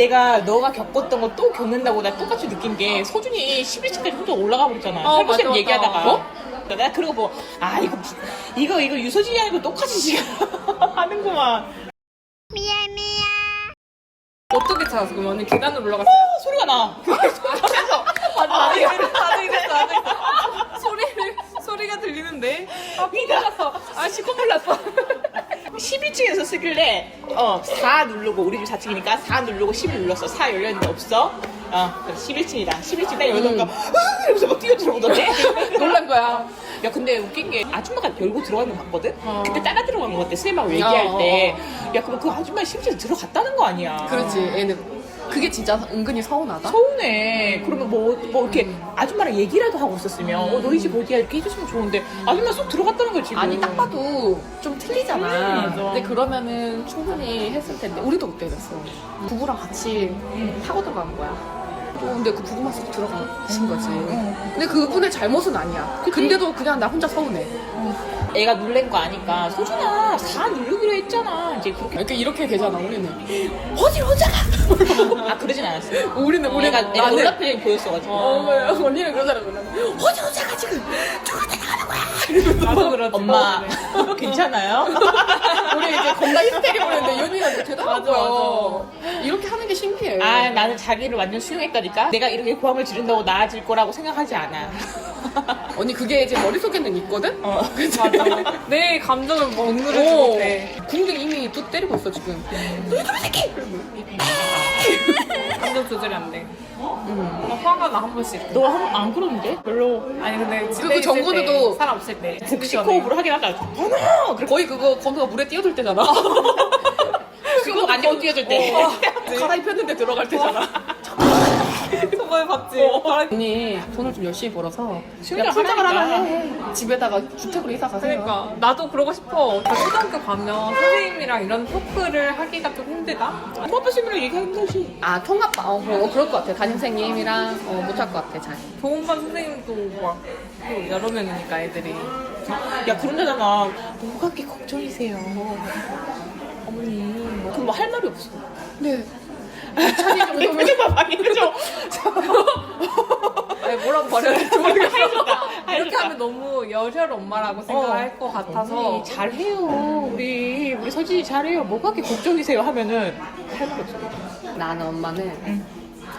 내가 너가 겪었던 거 또 겪는다고 나 똑같이 느낀 게 서준이 11층까지 혼자 올라가 버렸잖아. 어, 맞아, 맞아. 얘기하다가. 어? 내가 그러고 뭐, 아, 이거, 이거, 이거 유서진이 아니고 똑같이 지금 하는구만. 어떻게 찾았어? 그럼 언니 계단으로 올라갔어? 어, 소리가 나. 맞아, 나도 이랬어, 나도 이랬어, 나도 이랬어. 소리를, 소리가 들리는데? 아, 피났어. 아, 시커물 났어. 11층에서 쓰길래 어, 4 누르고 우리 집 4층이니까 4 누르고 10을 눌렀어. 4 열렸는데 없어. 어, 11층이다. 11층 딱 열던가 아, 이러면서 막 뛰어 들어오더니 놀란 거야. 야 근데 웃긴 게 아줌마가 열고 들어가는 거 봤거든? 어. 그때 따라 들어간 것 같아. 쌤하고 얘기할 어, 때. 야 그럼 그 아줌마 심지어 들어갔다는 거 아니야. 그렇지, 얘는. 그게 진짜 은근히 서운하다? 서운해. 그러면 뭐, 뭐 이렇게 아줌마랑 얘기라도 하고 있었으면 어, 너희 집 어디야 이렇게 해줬으면 좋은데 아줌마 쏙 들어갔다는 거지. 지금. 아니, 딱 봐도 좀 틀리잖아. 음, 맞아. 근데 그러면은 충분히 했을 텐데. 우리도 그때 그랬어. 부부랑 같이 타고 들어간 거야. 또 근데 그 부부만 쏙 들어가신 거지. 근데 그분의 잘못은 아니야. 근데도 그냥 나 혼자 서운해. 애가 놀란 거 아니까 소준아 4 누르기로 했잖아. 이제 그렇게 이렇게 이렇게 되잖아, 우리는. 어디로 혼자 가? 아 그러진 않았어. 우리는, 우리가, 우리가 내가 나는- 놀랍 표정이 보였어가지고. 어, 왜, 언니는 그러잖아, 그러면. 어디 혼자 가 지금? 나도 그러지. 엄마 괜찮아요? 우리 이제 겁나 히스테리 보는데 연이가 되더라고요. 맞아, 이렇게 하는 게 신기해. 아 나는 자기를 완전 수용했다 니까. 내가 이렇게 고함을 지른다고 나아질 거라고 생각하지 않아. 언니 그게 이제 머릿속에는 있거든? 어. 맞아. 내 감정을 못 어. 누르지 못해. 궁뎅 이미 또 때리고 있어, 지금. 감정 조절이 안 돼. 음. 막 화가 나 한 번씩. 너한번안 그러는데? 별로 아니 근데 집에 그 있을 정근우도 때, 사람 없을 때 북시코업으로 하긴 하다. 번호! 그렇게 거의 그거 건우가 물에 뛰어들 때잖아. 그거 안 되고 뛰어들 때. 갈아입혔는데 들어갈 때잖아. 저번에 봤지. 언니 돈을 좀 열심히 벌어서 그냥 풀장을 하나. 해. 집에다가 주택으로 이사 가세요. 그러니까 나도 그러고 싶어. 나 초등학교 가면 선생님이랑 이런 토크를 하기가 좀 힘들다. 쌤이랑 얘기하는 거지. 아 통합 어, 그럴, 그럴 것 같아. 담임 선생님이랑 어, 못할 것 같아 잘. 도움반 선생님도 막 또 여러 명이니까 애들이. 야. 뭐가 그렇게 걱정이세요. 어머니. 뭐, 그럼 뭐 할 말이 없어. 네. 왜 표정 봐봐. 아니, 뭐라고 말해야 될지 모르겠어. 이렇게 하면 너무 열혈 엄마라고 생각할 것 같아서 언니, 잘해요. 우리 우리 서진이 잘해요. 뭐가 그렇게 걱정이세요 하면은 할 말이 없어. 나는 엄마는 응.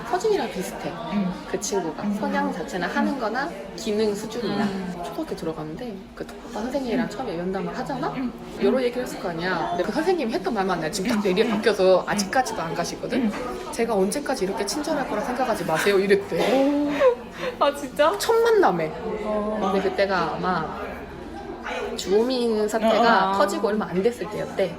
서진이랑 비슷해. 응. 그 친구가 성향 자체나 하는 거나 기능 수준이나 음. 초등학교 들어갔는데 그 선생님이랑 처음에 연담을 하잖아? 여러 얘기를 했을 거 아니야 근데 그 선생님이 했던 말만 내가 지금 딱 내리에 바뀌어서 아직까지도 안 가시거든? 제가 언제까지 이렇게 친절할 거라 생각하지 마세요 이랬대 아 진짜? 첫 만남에 어. 근데 그때가 아마 주호민 사태가 어. 터지고 얼마 안 됐을 때였대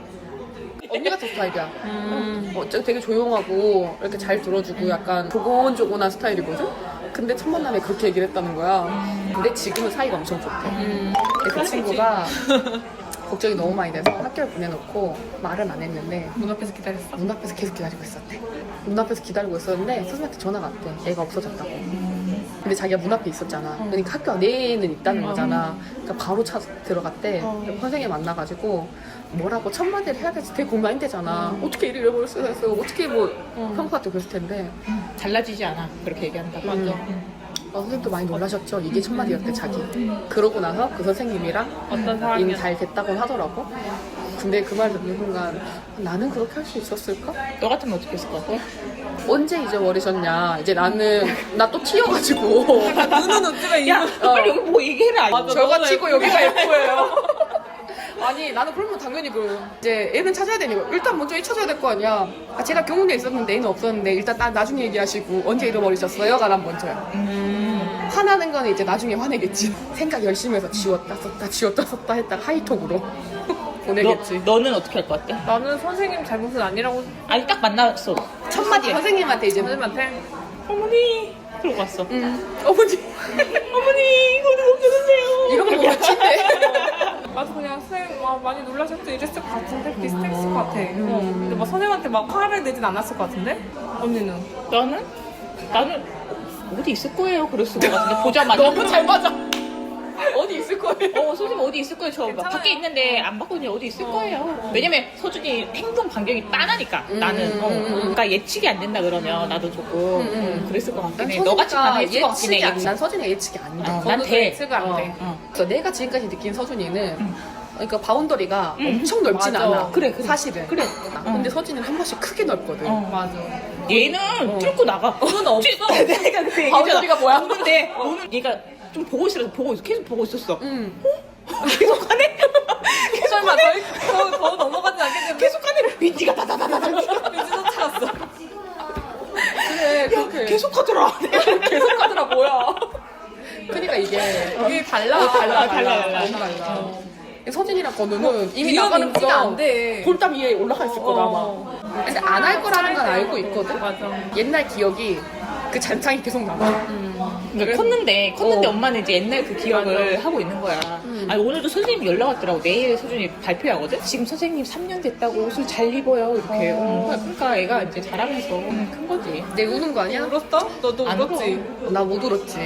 언니 같은 스타일이야 음. 어, 되게 조용하고 이렇게 잘 들어주고 약간 조곤조곤한 스타일이거든? 근데 첫 만남에 그렇게 얘기를 했다는 거야. 근데 지금은 사이가 엄청 좋대. 음. 근데 그 친구가 걱정이 너무 많이 돼서 학교를 보내놓고 말은 안 했는데 문 앞에서 기다렸어. 문 앞에서 계속 기다리고 있었대. 문 앞에서 기다리고 있었는데 선생님한테 전화가 왔대. 애가 없어졌다고. 근데 자기가 문 앞에 있었잖아. 그러니까 학교 내에는 있다는 거잖아. 그러니까 바로 차 들어갔대. 그래서 선생님 만나가지고 뭐라고 첫 마디를 해야 될지 되게 고민 많이 되잖아. 어떻게 일을 잃어버릴 수가 있어. 어떻게 뭐 평소 같아 그랬을 텐데. 달라지지 않아. 그렇게 얘기한다고. 맞아. 어, 선생님도 많이 놀라셨죠. 이게 첫 마디였대 자기. 그러고 나서 그 선생님이랑 어떤 사람이야? 잘 됐다고 하더라고. 근데 그 말 듣는 순간 나는 그렇게 할 수 있었을까? 너 같으면 어떻게 했을 것 같아? 언제 잊어버리셨냐? 이제 나는 나 또 튀어가지고 눈은 어찌가 야, 이거. 빨리 여기 뭐 얘기해라. 맞아. 저가 너무 치고. 여기가 예뻐요. 아니 나는 그러면 당연히 그 이제 애는 찾아야 되니까 일단 먼저 애 찾아야 될 거 아니야. 아, 제가 경운에 있었는데 애는 없었는데 일단 나, 나중에 얘기하시고 언제 잃어버리셨어요?가 난 먼저야. 음. 화나는 거는 이제 나중에 화내겠지. 생각 열심히 해서 지웠다 썼다 지웠다 썼다 했다 하이톡으로 보내겠지. 너, 너는 어떻게 할 것 같아? 나는 선생님 잘못은 아니라고 아니 딱 만났어. 첫 마디에 선생님한테 이제 선생님한테 어머니 그러고 왔어. 음, 어머니 어머니 이거 좀 없어주세요. 이런 거 친데. 나도 그냥 선생님 와, 많이 놀라셨죠 이랬을 것 같은데 비슷했을 것 같아. 어. 근데 막 선생님한테 막 화를 내진 않았을 것 같은데 언니는 나는 나는 어디 있을 거예요. 그랬을 것 같은데 보자마자 너무 잘 맞아. 어, 서준이 어디 있을 거예요. 저 괜찮아요. 밖에 있는데 안 봤거든요. 어디 있을 거예요. 왜냐면 서준이 행동 반경이 빤하니까 나는. 어, 음, 음. 그러니까 예측이 안 된다 그러면 나도 조금 음. 어, 그랬을 것 같긴 난 해. 너같이 서준이가 반응했을 것 같긴 해. 예측이 안, 예측. 난 서준이 예측이 안 돼. 어, 난 돼. 예측을 안 어. 돼. 어. 그래서 내가 지금까지 느낀 서준이는 그러니까 바운더리가 음. 엄청 넓진 맞아. 않아. 그래, 그래. 사실은. 그래. 근데 서준이는 한 번씩 크게 넓거든. 어. 맞아. 얘는 뚫고 나가. 그건 없어. 내가 그때 바운더리가 뭐야? 근데 오늘 얘가 좀 보고 있으라서 보고 있어. 계속 보고 있었어. 응. 계속 하네. 설마 저희 더, 더 넘어가지 않겠는데 계속 하네. 민지가 다다다다다. 민지도 찾았어. 그래, 그렇게. 계속 하더라. 계속 하더라, 뭐야. 그러니까 이게. 이게 달라. 어, 달라, 달라, 달라. 달라. 너무 달라. 서진이랑 건우는 이미 위험 나가는 거가 안 돼. 골담 위에 올라가 있을 거다, 아마. 어. 근데 안 할 거라는 건 알고 있거든? 맞아. 옛날 기억이 그 잔창이 계속 남아. 그러니까 컸는데 컸는데 어. 엄마는 이제 옛날 그 기억을 하고 있는 거야. 음. 아니 오늘도 선생님 연락 왔더라고. 내일 서준이 발표하거든. 지금 선생님 3년 됐다고 옷을 잘 입어요 이렇게. 어. 어, 그러니까 애가 이제 자라면서 큰 거지. 내 우는 거 아니야? 울었어? 너도 안 울었지? 나 못 울었지.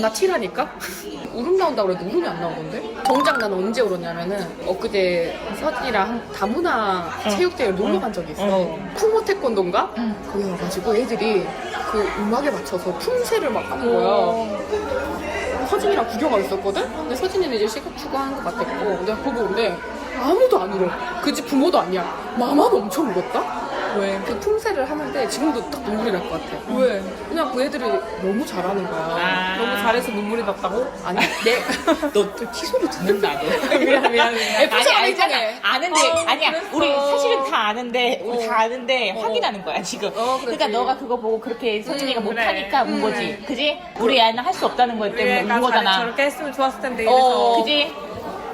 나 티라니까? 울음 나온다고 그래도 울음이 안 나오던데? 정작 난 언제 울었냐면은 엊그제 서진이랑 한 다문화 체육대회를 놀러 간 적이 있어. 어. 풍모 태권도인가? 응. 거기 와가지고 애들이 그 음악에 맞춰서 품새를 막 하는 거야. 서진이랑 구경하고 있었거든? 근데 서진이는 이제 시각 추구하는 것 같았고 내가 보고 오는데 아무도 안 울어. 그 집 부모도 아니야. 마마는 엄청 울었다? 왜? 그 품새를 하는데 지금도 딱 눈물이 날 것 같아. 왜? 그냥 그 애들이 너무 잘하는 거야. 아. 너무 잘해서 눈물이 났다고? 아니, 내 너또 키소리 듣는다 너. 미안 미안 아니 알잖아. 이상해. 아는데 어, 아니야. 우리 사실은 다 아는데 우리 어. 다 아는데 어. 확인하는 거야 지금. 어, 그렇지. 그러니까 너가 그거 보고 그렇게 서준이가 음, 못하니까 그래. 운 거지. 그지? 우리 애는 할 수 없다는 것 우리 때문에 운 거잖아. 잘 저렇게 했으면 좋았을 텐데 어. 이래서. 그지?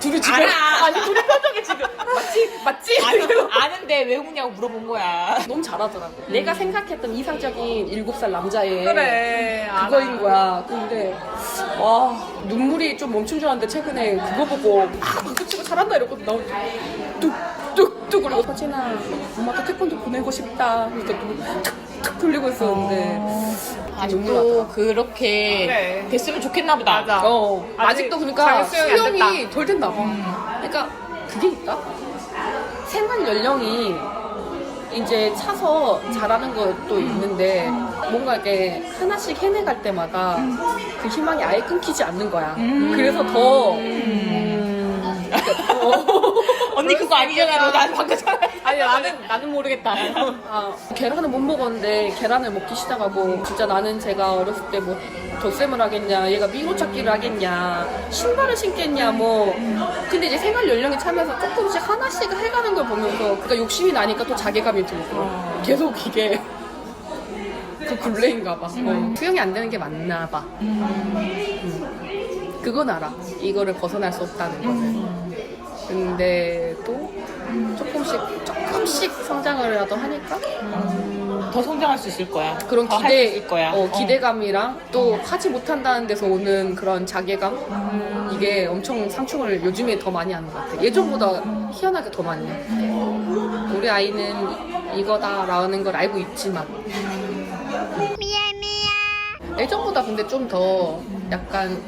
둘이 지금 알아. 아니 둘이 표정이 지금 맞지 맞지 아니, 아는 데 왜 우냐고 물어본 거야. 너무 잘하더라고. 내가 생각했던 이상적인 일곱 살 남자의 그래. 그거인 거야. 근데 와 눈물이 좀 멈춘 줄 알았는데 최근에 그거 보고 아 박수 치고 잘한다 이러고 나 뚝뚝뚝 그리고 서진아 엄마도 태권도 보내고 싶다. 그래서 툭툭 돌리고 있었는데 아직도 나더라. 그렇게 그래. 됐으면 좋겠나 보다. 맞아. 어, 아직 아직도 그러니까 자기 수용이 안 수영이 덜 됐나 봐. 그러니까 그게 있다. 생활 연령이 이제 차서 잘하는 것도 있는데 뭔가 이렇게 하나씩 해내갈 때마다 그 희망이 아예 끊기지 않는 거야. 그래서 더 음, 언니 그거 아니잖아. 난 방금 전에. 아니 나는 나는 모르겠다. 아, 계란을 못 먹었는데 계란을 먹기 시작하고 진짜 나는 제가 어렸을 때 뭐 덧셈을 하겠냐 얘가 미로 찾기를 하겠냐 신발을 신겠냐 뭐 근데 이제 생활 연령이 차면서 조금씩 하나씩 해가는 걸 보면서 그러니까 욕심이 나니까 또 자괴감이 들고 계속 이게 그 굴레인가 봐 어. 수영이 안 되는 게 맞나 봐 음. 그건 알아 이거를 벗어날 수 없다는 거를 근데 또 조금씩 조금씩 성장을라도 하니까 더 성장할 수 있을 거야. 그런 더 기대 할수 있을 거야. 어, 기대감이랑 또 하지 못한다는 데서 오는 그런 자괴감 이게 엄청 상충을 요즘에 더 많이 하는 것 같아. 예전보다 희한하게 더 많이 해. 우리 아이는 이거다라는 걸 알고 있지만 예전보다 근데 좀 더 약간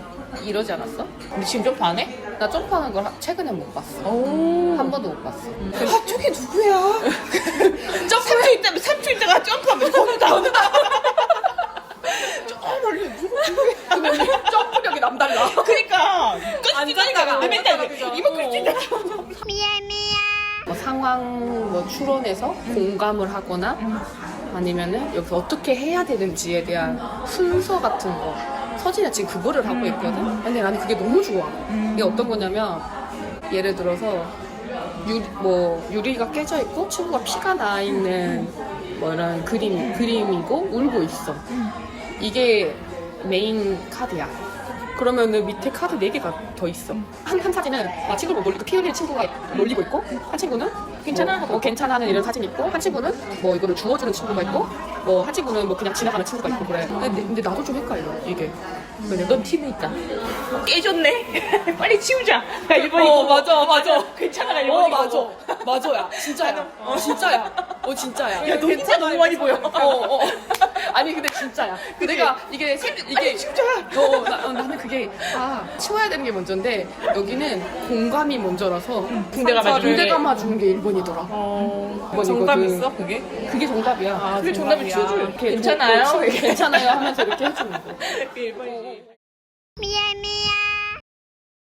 이러지 않았어? 근데 지금 좀 반해? 나 점프하는 걸 하- 최근에 못 봤어. 오. 한 번도 못 봤어. 아, 저게 누구야? 점프 3초 있다면 3초 있다가 점프하면 건우다. 저 멀리 누구 누구야? 점프력이 남달라. 그러니까 앉았다가 끝이니까 맨날 이거 그죠? 끝이다. 뭐 상황 뭐 추론해서 공감을 하거나 아니면은 여기서 어떻게 해야 되는지에 대한 순서 같은 거 서진이가 지금 그거를 하고 있거든? 근데 나는 그게 너무 좋아. 이게 어떤 거냐면 예를 들어서 유, 뭐 유리가 깨져 있고 친구가 피가 나 있는 뭐 이런 그림, 그림이고 울고 있어. 이게 메인 카드야. 그러면은 밑에 카드 4개가 더 있어. 한, 한 사진은 나 친구를 놀리고 피 흘리는 친구가 놀리고 있고, 한 친구는 괜찮아, 뭐, 괜찮아 하는 이런 사진이 있고, 한 친구는 뭐 이거를 주워주는 친구가 있고, 뭐한 친구는 뭐 그냥 지나가는 친구가 있고 그래. 근데, 근데 나도 좀 헷갈려, 이게. 그래, 넌 팀에 있다. 깨졌네. 빨리 치우자. 야, 일본 어, 이거. 맞아, 맞아. 괜찮아, 일본 이거. 맞아야. 진짜야. 어, 진짜야. 어, 진짜야. 야, 너 진짜 너무 많이 보여. 어, 어. 아니 근데 진짜야. 내가 이게 생- 이게. 어, 나, 어, 나는 그게 아 치워야 되는 게 먼저인데 여기는 공감이 먼저라서 붕대가 맞아. 붕대 감아주는 게 1번이더라. 어, 정답 이거는- 있어 그게? 그게 정답이야. 아, 그게 정답이야. 이렇게 괜찮아요? 도- 도- 괜찮아요 하면서 이렇게 해주는 거. 그 1번이지.